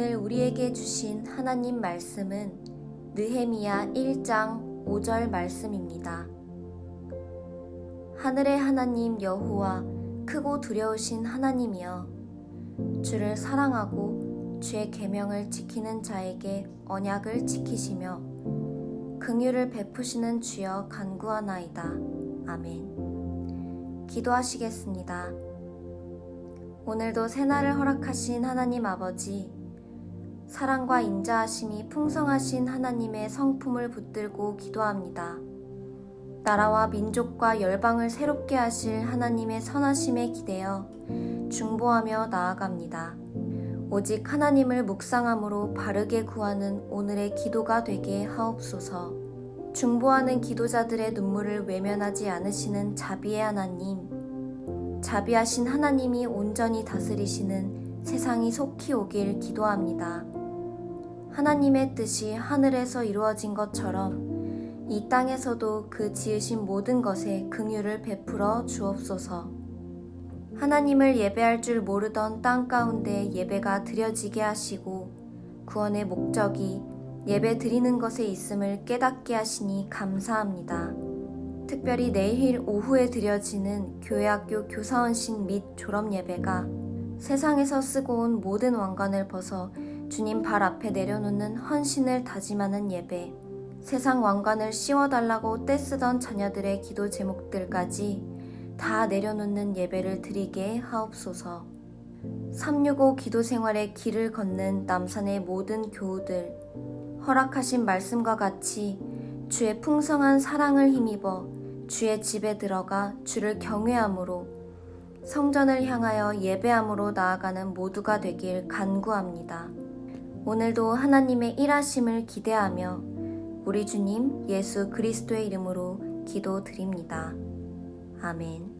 오늘 우리에게 주신 하나님 말씀은 느헤미야 1장 5절 말씀입니다. 하늘의 하나님 여호와 크고 두려우신 하나님이여 주를 사랑하고 주의 계명을 지키는 자에게 언약을 지키시며 긍휼을 베푸시는 주여 간구하나이다. 아멘. 기도하시겠습니다. 오늘도 새날을 허락하신 하나님 아버지, 사랑과 인자하심이 풍성하신 하나님의 성품을 붙들고 기도합니다. 나라와 민족과 열방을 새롭게 하실 하나님의 선하심에 기대어 중보하며 나아갑니다. 오직 하나님을 묵상함으로 바르게 구하는 오늘의 기도가 되게 하옵소서. 중보하는 기도자들의 눈물을 외면하지 않으시는 자비의 하나님, 자비하신 하나님이 온전히 다스리시는 세상이 속히 오길 기도합니다. 하나님의 뜻이 하늘에서 이루어진 것처럼 이 땅에서도 그 지으신 모든 것에 긍휼을 베풀어 주옵소서. 하나님을 예배할 줄 모르던 땅 가운데 예배가 드려지게 하시고 구원의 목적이 예배 드리는 것에 있음을 깨닫게 하시니 감사합니다. 특별히 내일 오후에 드려지는 교회학교 교사원식 및 졸업 예배가 세상에서 쓰고 온 모든 왕관을 벗어 주님 발 앞에 내려놓는 헌신을 다짐하는 예배, 세상 왕관을 씌워달라고 떼쓰던 자녀들의 기도 제목들까지 다 내려놓는 예배를 드리게 하옵소서. 365 기도 생활의 길을 걷는 남산의 모든 교우들, 허락하신 말씀과 같이 주의 풍성한 사랑을 힘입어 주의 집에 들어가 주를 경외함으로 성전을 향하여 예배함으로 나아가는 모두가 되길 간구합니다. 오늘도 하나님의 일하심을 기대하며 우리 주님 예수 그리스도의 이름으로 기도드립니다. 아멘.